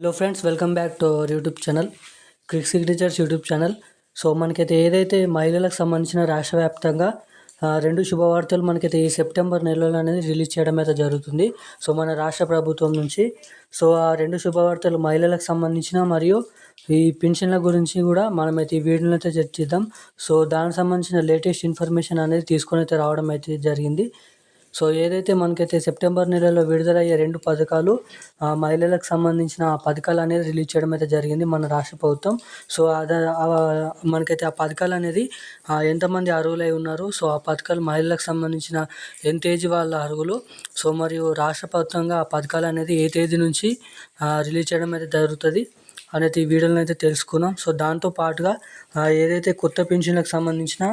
Hello friends welcome back to our YouTube channel Cric Signatures YouTube channel so మనకైతే ఏదైతే మహిళలకు సంబంధించిన రాష్ట్ర వ్యాప్తంగా ఆ, రెండు శుభవార్తలు మనకైతే ఈ సెప్టెంబర్ నెలలో అనేది రిలీజ్ చేయడం అయితే జరుగుతుంది. సో మన రాష్ట్ర ప్రభుత్వం నుంచి సో ఆ రెండు శుభవార్తలు మహిళలకు సంబంధించిన మరియు ఈ పెన్షన్ల గురించి కూడా మనమైతే ఈ వీడియోలో అయితే చర్చిద్దాం. సో దానికి సంబంధించిన లేటెస్ట్ ఇన్ఫర్మేషన్ అనేది తీసుకొని అయితే రావడం అయితే జరిగింది. సో ఏదైతే మనకైతే సెప్టెంబర్ నెలలో విడుదలయ్యే రెండు పథకాలు ఆ, మహిళలకు సంబంధించిన ఆ పథకాలు అనేది రిలీజ్ చేయడం అయితే జరిగింది మన రాష్ట్ర ప్రభుత్వం. సో అదే మనకైతే ఆ పథకాలు అనేది ఎంతమంది అర్హులై ఉన్నారు సో ఆ పథకాలు మహిళలకు సంబంధించిన ఎంత ఏజ్ వాళ్ళ అర్హులు సో మరియు రాష్ట్ర ప్రభుత్వంగా ఆ పథకాలు అనేది ఏ తేదీ నుంచి రిలీజ్ చేయడం అయితే జరుగుతుంది అనేది ఈ వీడియోలను అయితే తెలుసుకున్నాం. సో దాంతో పాటుగా ఏదైతే కొత్త పెన్షన్లకు సంబంధించిన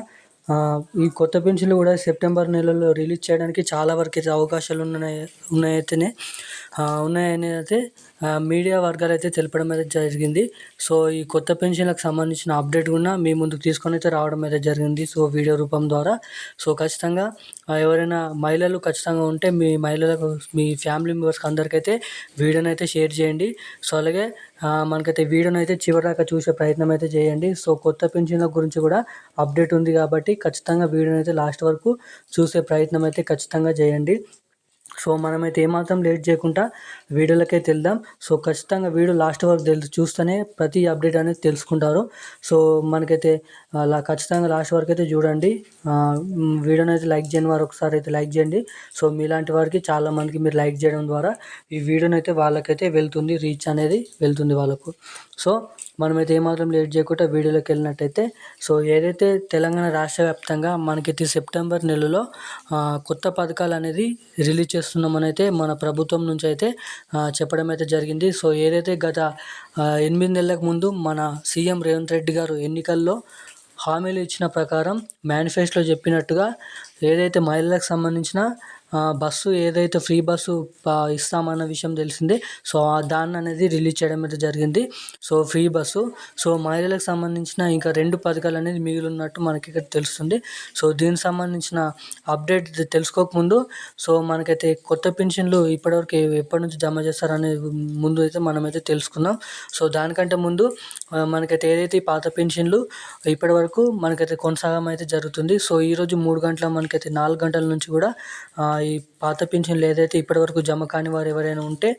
ఈ కొత్త పెన్షన్లు కూడా సెప్టెంబర్ నెలలో రిలీజ్ చేయడానికి చాలా వరకు అయితే అవకాశాలు ఉన్నాయి ఉన్నాయైతేనే. ఉన్నాయని అయితే మీడియా వర్గాలు అయితే తెలపడం అయితే జరిగింది. సో ఈ కొత్త పెన్షన్లకు సంబంధించిన అప్డేట్ కూడా మీ ముందుకు తీసుకొని అయితే రావడం అయితే జరిగింది. సో వీడియో రూపం ద్వారా. సో ఖచ్చితంగా ఎవరైనా మహిళలు ఖచ్చితంగా ఉంటే మీ మహిళలకు మీ ఫ్యామిలీ మెంబర్స్కి అందరికైతే వీడియోని అయితే షేర్ చేయండి. సో అలాగే మనకైతే వీడియోని అయితే చివరిదాకా చూసే ప్రయత్నం అయితే చేయండి. సో కొత్త పెన్షన్ల గురించి కూడా అప్డేట్ ఉంది కాబట్టి ఖచ్చితంగా వీడియోని అయితే లాస్ట్ వరకు చూసే ప్రయత్నం అయితే ఖచ్చితంగా చేయండి. సో మనమైతే ఏమాత్రం లేట్ చేయకుండా వీడియోలకైతే వెళ్దాం సో ఖచ్చితంగా వీడియో లాస్ట్ వరకు తెలుసు చూస్తేనే ప్రతి అప్డేట్ అనేది తెలుసుకుంటారు. సో మనకైతే అలా ఖచ్చితంగా లాస్ట్ వరకు అయితే చూడండి. వీడియోని అయితే లైక్ చేయని వారు ఒకసారి అయితే లైక్ చేయండి. సో మీలాంటి వారికి చాలా మందికి మీరు లైక్ చేయడం ద్వారా ఈ వీడియోని అయితే వాళ్ళకైతే వెళ్తుంది రీచ్ అనేది వెళ్తుంది వాళ్ళకు. సో మనమైతే ఏమాత్రం లేట్ చేయకుండా వీడియోలోకి వెళ్ళినట్టయితే సో ఏదైతే తెలంగాణ రాష్ట్ర వ్యాప్తంగా మనకైతే సెప్టెంబర్ నెలలో కొత్త పథకాలు అనేది రిలీజ్ చేస్తున్నామని అయితే మన ప్రభుత్వం నుంచి అయితే చెప్పడం అయితే జరిగింది. సో ఏదైతే గత ఎనిమిది నెలలకు ముందు మన సీఎం రేవంత్ రెడ్డి గారు ఎన్నికల్లో హామీలు ఇచ్చిన ప్రకారం మేనిఫెస్టోలో చెప్పినట్టుగా ఏదైతే మహిళలకు సంబంధించిన బస్సు ఏదైతే ఫ్రీ బస్సు ఇస్తామన్న విషయం తెలిసిందే. సో ఆ దాన్ని అనేది రిలీజ్ చేయడం అయితే జరిగింది. So free bus. సో మహిళలకు సంబంధించిన ఇంకా రెండు పథకాలు అనేది మిగిలి ఉన్నట్టు మనకి ఇక్కడ తెలుస్తుంది. సో దీనికి సంబంధించిన అప్డేట్ తెలుసుకోకముందు. సో మనకైతే కొత్త పెన్షన్లు ఇప్పటివరకు ఎప్పటి నుంచి జమ చేస్తారనే ముందు అయితే మనమైతే తెలుసుకుందాం. సో దానికంటే ముందు మనకైతే ఏదైతే పాత పెన్షన్లు ఇప్పటి వరకు మనకైతే కొనసాగం అయితే జరుగుతుంది. సో ఈరోజు మూడు గంటల మనకైతే నాలుగు గంటల నుంచి కూడా ఈ పాత పెన్షన్లు ఏదైతే ఇప్పటివరకు జమ కాని వారు ఎవరైనా ఉంటే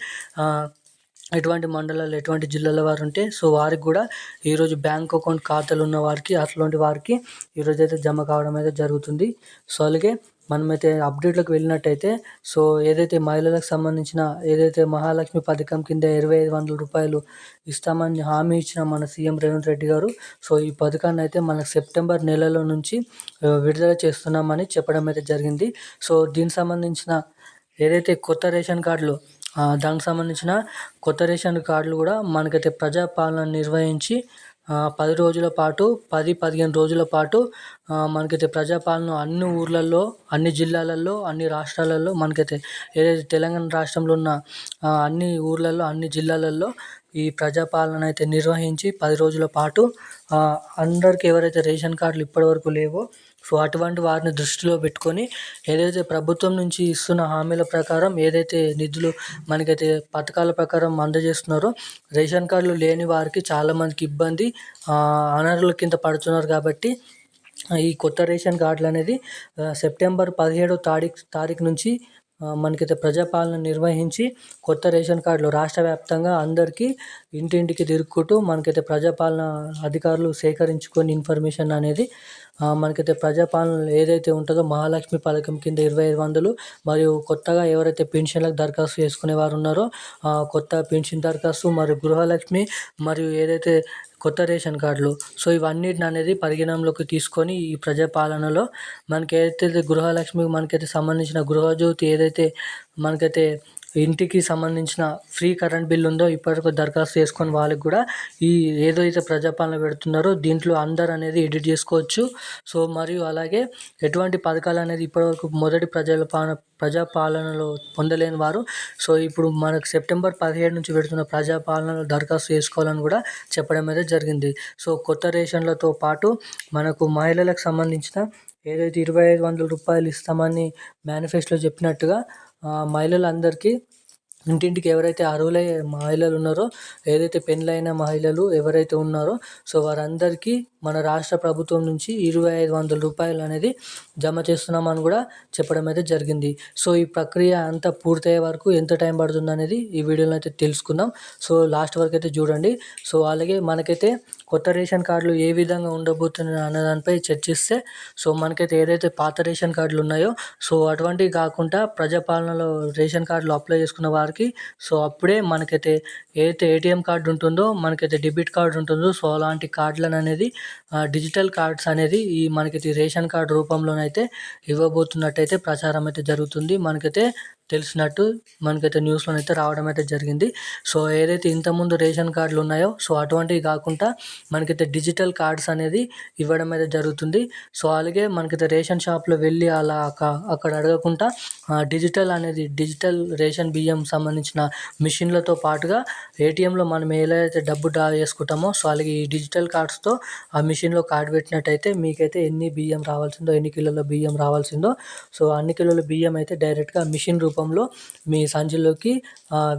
ఎటువంటి మండలాలు ఎటువంటి జిల్లాల వారు ఉంటే సో వారికి కూడా ఈరోజు బ్యాంక్ అకౌంట్ ఖాతాలు ఉన్న వారికి అట్లాంటి వారికి ఈరోజు అయితే జమ కావడం అయితే జరుగుతుంది. సో అలాగే మనమైతే అప్డేట్లోకి వెళ్ళినట్టయితే సో ఏదైతే మహిళలకు సంబంధించిన ఏదైతే మహాలక్ష్మి పథకం కింద ఇరవై ఐదు వందల రూపాయలు ఇస్తామని హామీ ఇచ్చిన మన సీఎం రేవంత్ రెడ్డి గారు సో ఈ పథకాన్ని అయితే మనకు సెప్టెంబర్ నెలలో నుంచి విడుదల చేస్తున్నామని చెప్పడం అయితే జరిగింది. సో దీనికి సంబంధించిన ఏదైతే కొత్త రేషన్ కార్డులు దానికి సంబంధించిన కొత్త రేషన్ కార్డులు కూడా మనకైతే ప్రజాపాలన నిర్వహించి పది రోజుల పాటు పది పదిహేను రోజుల పాటు మనకైతే ప్రజాపాలన అన్ని ఊర్లలో అన్ని జిల్లాలలో అన్ని రాష్ట్రాలలో మనకైతే ఏదైతే తెలంగాణ రాష్ట్రంలో ఉన్న అన్ని ఊర్లలో అన్ని జిల్లాలలో ఈ ప్రజాపాలన అయితే నిర్వహించి పది రోజుల పాటు అందరికీ అందరికి ఎవరైతే రేషన్ కార్డులు ఇప్పటివరకు లేవో సో అటువంటి వారిని దృష్టిలో పెట్టుకొని ఏదైతే ప్రభుత్వం నుంచి ఇస్తున్న హామీల ప్రకారం ఏదైతే నిధులు మనకైతే పథకాల ప్రకారం అందజేస్తున్నారో రేషన్ కార్డులు లేని వారికి చాలామందికి ఇబ్బంది ఆ, అనర్హుల కింద పడుతున్నారు కాబట్టి ఈ కొత్త రేషన్ కార్డులు అనేది సెప్టెంబర్ పదిహేడో తారీఖు తారీఖు నుంచి మనకైతే ప్రజాపాలన నిర్వహించి కొత్త రేషన్ కార్డులు రాష్ట్ర వ్యాప్తంగా అందరికీ ఇంటింటికి తిరుగుకుంటూ మనకైతే ప్రజాపాలన అధికారులు సేకరించుకొని ఇన్ఫర్మేషన్ అనేది మనకైతే ప్రజాపాలన ఏదైతే ఉంటుందో మహాలక్ష్మి పథకం కింద ఇరవై ఐదు వందలు మరియు కొత్తగా ఎవరైతే పెన్షన్లకు దరఖాస్తు చేసుకునే వారు ఉన్నారో కొత్త పెన్షన్ దరఖాస్తు మరియు గృహలక్ష్మి మరియు ఏదైతే కొత్త రేషన్ కార్డులు. సో ఇవన్నిటిని అనేది పరిగణంలోకి తీసుకొని ఈ ప్రజాపాలనలో మనకి ఏదైతే గృహలక్ష్మి మనకైతే సంబంధించిన గృహజ్యోతి ఏదైతే మనకైతే ఇంటికి సంబంధించిన ఫ్రీ కరెంట్ బిల్ ఉందో ఇప్పటివరకు దరఖాస్తు చేసుకొని వాళ్ళకి కూడా ఈ ఏదైతే ప్రజాపాలన పెడుతున్నారో దీంట్లో అందరు అనేది ఎడిట్ చేసుకోవచ్చు. సో మరియు అలాగే ఎటువంటి పథకాలు అనేది ఇప్పటివరకు మొదటి ప్రజల పాలన ప్రజాపాలనలో పొందలేని వారు. సో ఇప్పుడు మనకు సెప్టెంబర్ పదిహేడు నుంచి పెడుతున్న ప్రజాపాలనలో దరఖాస్తు చేసుకోవాలని కూడా చెప్పడం అయితే జరిగింది. సో కొత్త రేషన్లతో పాటు మనకు మహిళలకు సంబంధించిన ఏదైతే ఇరవై ఐదు వందల రూపాయలు ఇస్తామని మేనిఫెస్టోలో చెప్పినట్టుగా మహిళలందరికీ ఇంటింటికి ఎవరైతే అర్హులై మహిళలు ఉన్నారో ఏదైతే పెళ్ళైన మహిళలు ఎవరైతే ఉన్నారో సో వారందరికీ మన రాష్ట్ర ప్రభుత్వం నుంచి ఇరవై ఐదు వందల రూపాయలు అనేది జమ చేస్తున్నామని కూడా చెప్పడం అయితే జరిగింది. సో ఈ ప్రక్రియ అంతా పూర్తయ్యే వరకు ఎంత టైం పడుతుంది అనేది ఈ వీడియోలో అయితే తెలుసుకుందాం. సో లాస్ట్ వరకు అయితే చూడండి. సో అలాగే మనకైతే కొత్త రేషన్ కార్డులు ఏ విధంగా ఉండబోతున్నాయి అన్న దానిపై చర్చిస్తే సో మనకైతే ఏదైతే పాత రేషన్ కార్డులు ఉన్నాయో సో అటువంటివి కాకుండా ప్రజాపాలనలో రేషన్ కార్డులు అప్లై చేసుకున్న వారికి సో అప్పుడే మనకైతే ఏదైతే ఏటీఎం కార్డు ఉంటుందో మనకైతే డెబిట్ కార్డు ఉంటుందో సో అలాంటి కార్డులను అనేది డిజిటల్ కార్డ్స్ అనేది ఈ మనకి రేషన్ కార్డు రూపంలోనైతే ఇవ్వబోతున్నట్టయితే ప్రచారం అయితే జరుగుతుంది. మనకైతే తెలిసినట్టు మనకైతే న్యూస్లో అయితే రావడం అయితే జరిగింది. సో ఏదైతే ఇంతకుముందు రేషన్ కార్డులు ఉన్నాయో సో అటువంటివి కాకుండా మనకైతే డిజిటల్ కార్డ్స్ అనేది ఇవ్వడం అయితే జరుగుతుంది. సో అలాగే మనకైతే రేషన్ షాప్లో వెళ్ళి అలా అక్కడ అడగకుండా డిజిటల్ అనేది డిజిటల్ రేషన్ బియ్యం సంబంధించిన మిషన్లతో పాటుగా ఏటీఎంలో మనం ఎలా అయితే డబ్బు డ్రా చేసుకుంటామో సో అలాగే ఈ డిజిటల్ కార్డ్స్తో ఆ మిషన్లో కార్డు పెట్టినట్టయితే మీకైతే ఎన్ని బియ్యం రావాల్సిందో ఎన్ని కిలోల బియ్యం రావాల్సిందో సో అన్ని కిలోల బియ్యం అయితే డైరెక్ట్గా మిషన్ రూపం రూపంలో మీ సంచిలోకి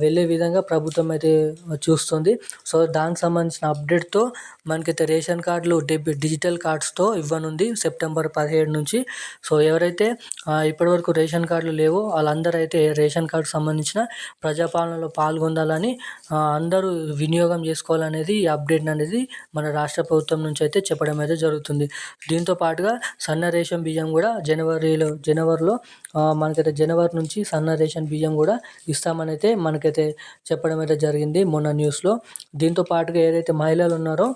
వెళ్ళే విధంగా ప్రభుత్వం అయితే చూస్తుంది. సో దానికి సంబంధించిన అప్డేట్తో మనకైతే రేషన్ కార్డులు డెబిట్ డిజిటల్ కార్డ్స్తో ఇవ్వనుంది సెప్టెంబర్ పదిహేడు నుంచి. సో ఎవరైతే ఇప్పటివరకు రేషన్ కార్డులు లేవో వాళ్ళందరూ అయితే రేషన్ కార్డు సంబంధించిన ప్రజాపాలనలో పాల్గొనాలని అందరూ వినియోగం చేసుకోవాలనేది ఈ అప్డేట్ అనేది మన రాష్ట్ర ప్రభుత్వం నుంచి అయితే చెప్పడం అయితే జరుగుతుంది. దీంతో పాటుగా సన్న రేషన్ బియ్యం కూడా జనవరిలో జనవరిలో మనకైతే జనవరి నుంచి సన్న రేషన్ బియ్యం కూడా ఇస్తామని అయితే మనకైతే చెప్పడం అయితే జరిగింది మొన్న న్యూస్లో. దీంతో పాటుగా ఏదైతే మహిళలు ఉన్నారో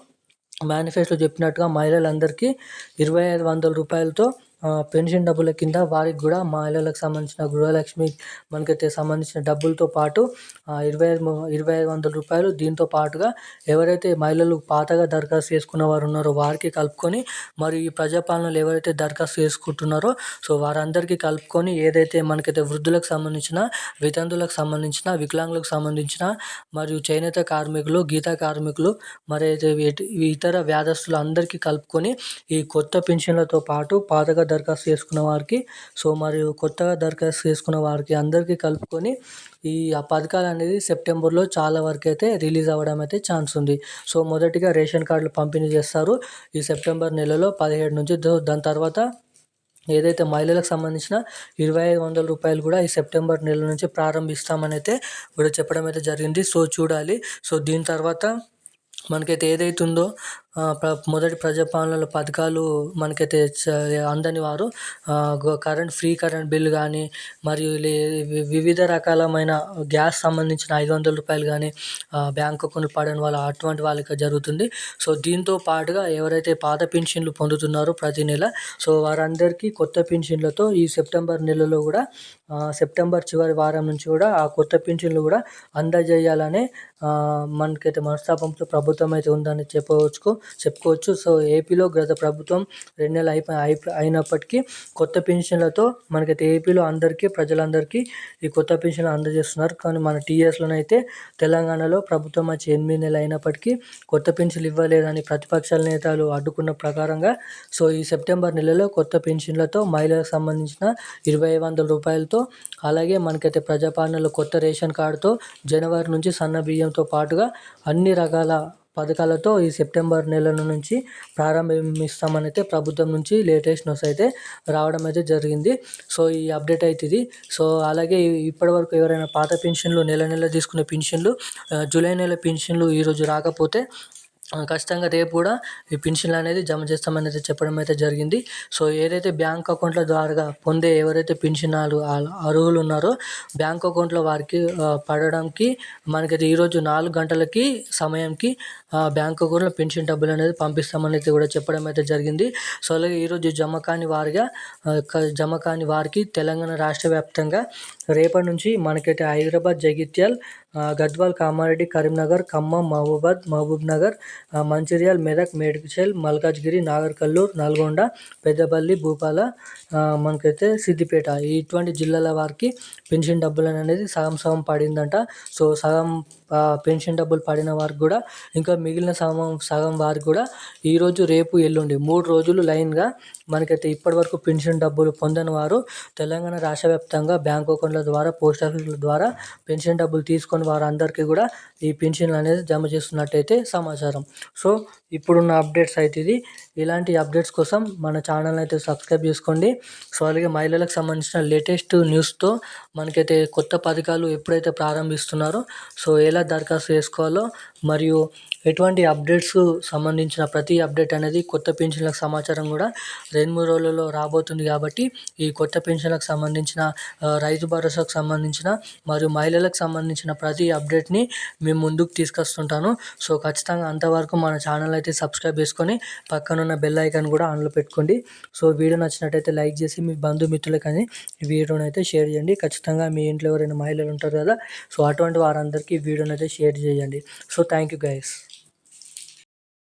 మేనిఫెస్టో చెప్పినట్టుగా మహిళలందరికీ ఇరవై ఐదు వందల రూపాయలతో పెన్షన్ డబ్బుల కింద వారికి కూడా మహిళలకు సంబంధించిన గృహలక్ష్మి మనకైతే సంబంధించిన డబ్బులతో పాటు ఇరవై ఐదు ఇరవై ఐదు వందల రూపాయలు దీంతో పాటుగా ఎవరైతే మహిళలు పాతగా దరఖాస్తు చేసుకున్న వారు ఉన్నారో వారికి కలుపుకొని మరియు ఈ ప్రజాపాలనలు ఎవరైతే దరఖాస్తు చేసుకుంటున్నారో సో వారందరికీ కలుపుకొని ఏదైతే మనకైతే వృద్ధులకు సంబంధించిన వితంతులకు సంబంధించిన వికలాంగులకు సంబంధించిన మరియు చేనేత కార్మికులు గీత కార్మికులు మరి ఇతర వ్యాధస్తులు అందరికీ కలుపుకొని ఈ కొత్త పెన్షన్లతో పాటు పాతగా దరఖాస్తు చేసుకున్న వారికి సో మరియు కొత్తగా దరఖాస్తు చేసుకున్న వారికి అందరికీ కలుపుకొని ఈ పథకాలు అనేది సెప్టెంబర్లో చాలా వరకు అయితే రిలీజ్ అవ్వడం అయితే ఛాన్స్ ఉంది. సో మొదటిగా రేషన్ కార్డులు పంపిణీ చేస్తారు. ఈ సెప్టెంబర్ నెలలో పదిహేడు నుంచి దాని తర్వాత ఏదైతే మహిళలకు సంబంధించిన ఇరవై ఐదు వందల రూపాయలు కూడా ఈ సెప్టెంబర్ నెల నుంచి ప్రారంభిస్తామని అయితే కూడా చెప్పడం అయితే జరిగింది. సో చూడాలి. సో దీని తర్వాత మనకైతే ఏదైతే ఉందో మొదటి ప్రజాపాలన పథకాలు మనకైతే అందని వారు. కరెంట్ ఫ్రీ కరెంట్ బిల్ కానీ మరియు వివిధ రకాలమైన గ్యాస్ సంబంధించిన ఐదు వందల రూపాయలు కానీ బ్యాంక్ అకౌంట్ పడని వాళ్ళ అటువంటి వాళ్ళకి జరుగుతుంది. సో దీంతో పాటుగా ఎవరైతే పాత పెన్షన్లు పొందుతున్నారో ప్రతి నెల సో వారందరికీ కొత్త పెన్షన్లతో ఈ సెప్టెంబర్ నెలలో కూడా సెప్టెంబర్ చివరి వారం నుంచి కూడా ఆ కొత్త పెన్షన్లు కూడా అందజేయాలనే మనకైతే మనస్తాపంతో ప్రభుత్వం అయితే ఉందని చెప్పవచ్చు చెప్పుకోవచ్చు. సో ఏపీలో గత ప్రభుత్వం రెండు నెలలు అయిపోయి అయినప్పటికీ కొత్త పెన్షన్లతో మనకైతే ఏపీలో అందరికీ ప్రజలందరికీ ఈ కొత్త పెన్షన్లు అందజేస్తున్నారు. కానీ మన టీఎస్లోనైతే తెలంగాణలో ప్రభుత్వం వచ్చి ఎనిమిది నెలలు అయినప్పటికీ కొత్త పెన్షన్లు ఇవ్వలేదని ప్రతిపక్షాల నేతలు అడ్డుకున్న ప్రకారంగా సో ఈ సెప్టెంబర్ నెలలో కొత్త పెన్షన్లతో మహిళలకు సంబంధించిన ఇరవై వందల రూపాయలతో అలాగే మనకైతే ప్రజాపాలనలో కొత్త రేషన్ కార్డుతో జనవరి నుంచి సన్న బియ్యంతో పాటుగా అన్ని రకాల పథకాలతో ఈ సెప్టెంబర్ నెల నుంచి ప్రారంభిస్తామని అయితే ప్రభుత్వం నుంచి లేటెస్ట్ న్యూస్ అయితే రావడం అయితే జరిగింది. సో ఈ అప్డేట్ అయితే ఇది. సో అలాగే ఇప్పటివరకు ఎవరైనా పాత పెన్షన్లు నెల నెల తీసుకునే పెన్షన్లు జూలై నెల పెన్షన్లు ఈరోజు రాకపోతే ఖచ్చితంగా రేపు కూడా ఈ పెన్షన్లు అనేది జమ చేస్తామని అయితే చెప్పడం అయితే జరిగింది. సో ఏదైతే బ్యాంక్ అకౌంట్ల ద్వారా పొందే ఎవరైతే పెన్షనాలు అర్హులు ఉన్నారో బ్యాంక్ అకౌంట్లో వారికి పడడానికి మనకైతే ఈరోజు నాలుగు గంటలకి సమయంకి బ్యాంక్ అకౌంట్లో పెన్షన్ డబ్బులు అనేది పంపిస్తామని అయితే కూడా చెప్పడం అయితే జరిగింది. సో అలాగే ఈరోజు జమ కాని వారిగా జమ కాని వారికి తెలంగాణ రాష్ట్ర వ్యాప్తంగా రేపటి నుంచి మనకైతే హైదరాబాద్ జగిత్యాల్ గద్వాల్ కామారెడ్డి కరీంనగర్ ఖమ్మం మహబూబాద్ మహబూబ్ నగర్ మంచిర్యాల్ మెదక్ మేడ్చల్ మల్కాజ్గిరి నాగర్కల్లూరు నల్గొండ పెద్దపల్లి భూపాల మనకైతే సిద్దిపేట. ఇటువంటి జిల్లాల వారికి పెన్షన్ డబ్బులు అనేది సగం సగం పడిందంట. సో సగం పెన్షన్ డబ్బులు పడిన వారికి కూడా ఇంకా మిగిలిన సగం సగం వారికి కూడా ఈరోజు రేపు ఎల్లుండి మూడు రోజులు లైన్గా మనకైతే ఇప్పటివరకు పెన్షన్ డబ్బులు పొందని వారు తెలంగాణ రాష్ట్ర వ్యాప్తంగా బ్యాంక్ అకౌంట్ల ద్వారా పోస్ట్ ఆఫీసుల ద్వారా పెన్షన్ డబ్బులు తీసుకొని వారందరికీ కూడా ఈ పెన్షన్లు అనేది జమ చేస్తున్నట్టయితే సమాచారం. సో ఇప్పుడున్న అప్డేట్స్ అయితే ఇది ఇలాంటి అప్డేట్స్ కోసం మన ఛానల్ అయితే సబ్స్క్రైబ్ చేసుకోండి. సో అలాగే మహిళలకు సంబంధించిన లేటెస్ట్ న్యూస్తో మనకైతే కొత్త పథకాలు ఎప్పుడైతే ప్రారంభిస్తున్నారో సో ఎలా దరఖాస్తు చేసుకోవాలో మరియు ఎటువంటి అప్డేట్స్ సంబంధించిన ప్రతి అప్డేట్ అనేది కొత్త పెన్షన్లకు సమాచారం కూడా రెండు మూడు రోజులలో రాబోతుంది కాబట్టి ఈ కొత్త పెన్షన్లకు సంబంధించిన రైతు భరోసాకు సంబంధించిన మరియు మహిళలకు సంబంధించిన ప్రతి అప్డేట్ని మేము ముందుకు తీసుకొస్తుంటాను. సో ఖచ్చితంగా అంతవరకు మన ఛానల్ అయితే సబ్స్క్రైబ్ చేసుకొని పక్కనున్న బెల్ ఐకాన్ కూడా ఆన్లో పెట్టుకోండి. సో వీడియో నచ్చినట్టయితే లైక్ చేసి మీ బంధుమిత్రులకు కానీ వీడియోని అయితే షేర్ చేయండి. ఖచ్చితంగా మీ ఇంట్లో ఎవరైనా మహిళలు ఉంటారు కదా సో అటువంటి వారందరికీ వీడియోని అయితే షేర్ చేయండి. So thank you guys